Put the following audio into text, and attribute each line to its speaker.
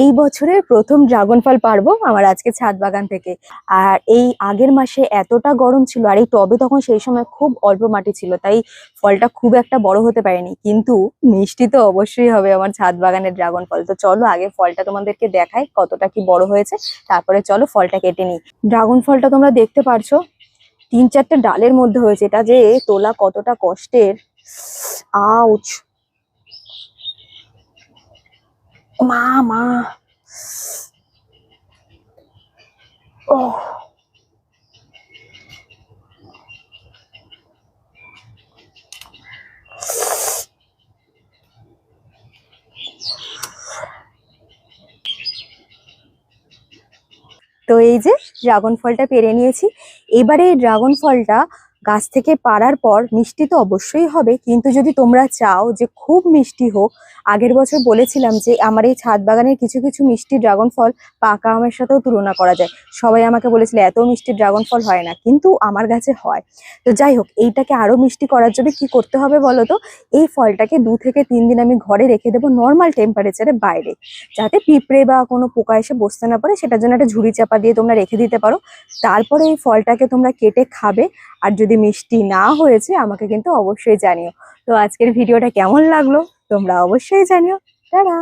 Speaker 1: এই বছরের প্রথম ড্রাগন ফল পারব আমার আজকে ছাদ বাগান থেকে। আর এই আগের মাসে এতটা গরম ছিল, আর এই টবে তখন সেই সময় খুব অল্প মাটি ছিল, তাই ফলটা খুব একটা বড় হতে পারেনি। কিন্তু মিষ্টি তো অবশ্যই হবে আমার ছাদ বাগানের ড্রাগন ফল তো চলো আগে ফলটা তোমাদেরকে দেখাই, কতটা কি বড় হয়েছে, তারপরে চলো ফলটা কেটে নিই। ড্রাগন ফলটা তোমরা দেখতে পারছ, তিন চারটে ডালের মধ্যে হয়েছে। এটা যে তোলা কতটা কষ্টের, আউচ! মা মা। তো এই যে ড্রাগন ফলটা পেরে নিয়েছি। এবারে ড্রাগন ফলটা গাছ থেকে পাড়ার পর মিষ্টি তো অবশ্যই হবে, কিন্তু যদি তোমরা চাও যে খুব মিষ্টি হোক, আগের বছর বলেছিলাম যে আমার এই ছাদ বাগানের কিছু কিছু মিষ্টি ড্রাগন ফল পাকা আমের সাথেও তুলনা করা যায়। সবাই আমাকে বলেছিল, এত মিষ্টি ড্রাগন ফল হয় না। কিন্তু আমার গাছে হয়। তো যাই হোক, এইটাকে আরও মিষ্টি করার জন্য কি করতে হবে বলো তো? এই ফলটাকে দু থেকে তিন দিন আমি ঘরে রেখে দেবো নর্মাল টেম্পারেচারে বাইরে, যাতে পিঁপড়ে বা কোনো পোকা এসে বসতে না পারে, সেটার জন্য একটা ঝুড়ি চাপা দিয়ে তোমরা রেখে দিতে পারো। তারপরে এই ফলটাকে তোমরা কেটে খাবে আর যদি মিষ্টি না হয়েছে, আমাকে কিন্তু অবশ্যই জানিও। তো আজকের ভিডিওটা কেমন লাগল, তোমরা অবশ্যই জানিও। টাটা!